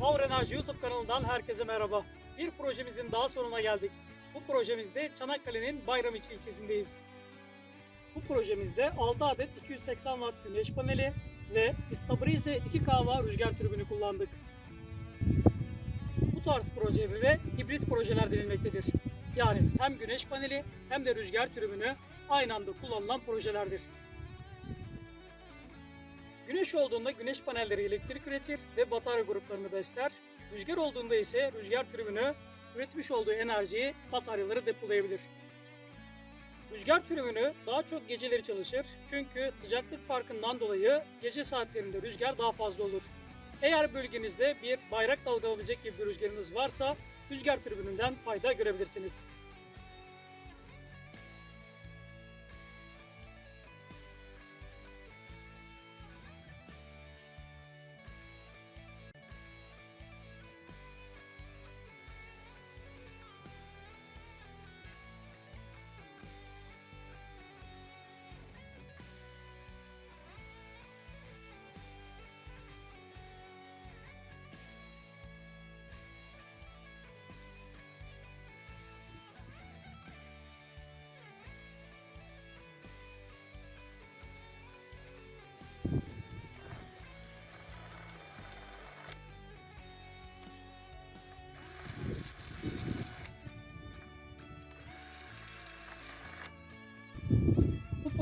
Power Enerji YouTube kanalından herkese merhaba. Bir projemizin daha sonuna geldik. Bu projemizde Çanakkale'nin Bayramiçi ilçesindeyiz. Bu projemizde 6 adet 280 watt güneş paneli ve Istabrize 2 kahva rüzgar türbünü kullandık. Bu tarz projelere hibrit projeler denilmektedir. Yani hem güneş paneli hem de rüzgar türbünü aynı anda kullanılan projelerdir. Güneş olduğunda güneş panelleri elektrik üretir ve batarya gruplarını besler. Rüzgar olduğunda ise rüzgar türbünü üretmiş olduğu enerjiyi bataryaları depolayabilir. Rüzgar türbünü daha çok geceleri çalışır çünkü sıcaklık farkından dolayı gece saatlerinde rüzgar daha fazla olur. Eğer bölgenizde bir bayrak dalgalayabilecek gibi bir rüzgarınız varsa rüzgar türbününden fayda görebilirsiniz.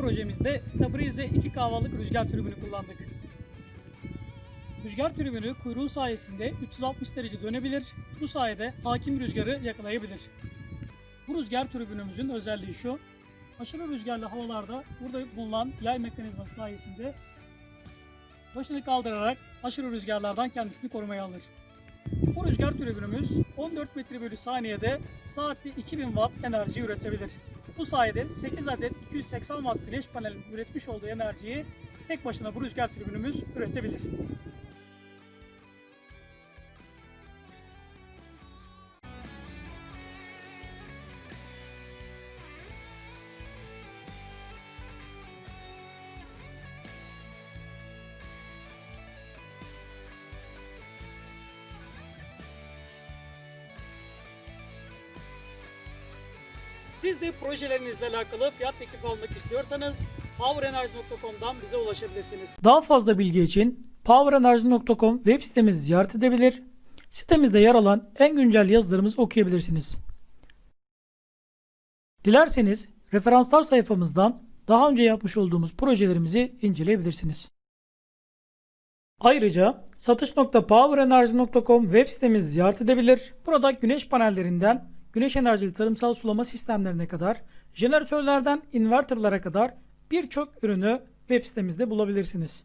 Projemizde Stabrize 2 kahvalık rüzgar türbünü kullandık. Rüzgar türbünü kuyruğu sayesinde 360 derece dönebilir. Bu sayede hakim rüzgarı yakalayabilir. Bu rüzgar türbünümüzün özelliği şu. Aşırı rüzgarlı havalarda burada bulunan yay mekanizması sayesinde başını kaldırarak aşırı rüzgarlardan kendisini korumaya alır. Bu rüzgar türbünümüz 14 metre bölü saniyede saatte 2000 watt enerji üretebilir. Bu sayede 8 adet 280 watt güneş panelinin üretmiş olduğu enerjiyi tek başına bu rüzgar türbünümüz üretebilir. Siz de projelerinizle alakalı fiyat teklifi almak istiyorsanız powerenerji.com'dan bize ulaşabilirsiniz. Daha fazla bilgi için powerenerji.com web sitemizi ziyaret edebilir. Sitemizde yer alan en güncel yazılarımızı okuyabilirsiniz. Dilerseniz referanslar sayfamızdan daha önce yapmış olduğumuz projelerimizi inceleyebilirsiniz. Ayrıca satış.powerenerji.com web sitemizi ziyaret edebilir. Burada güneş panellerinden güneş enerjili tarımsal sulama sistemlerine kadar, jeneratörlerden inverterlara kadar birçok ürünü web sitemizde bulabilirsiniz.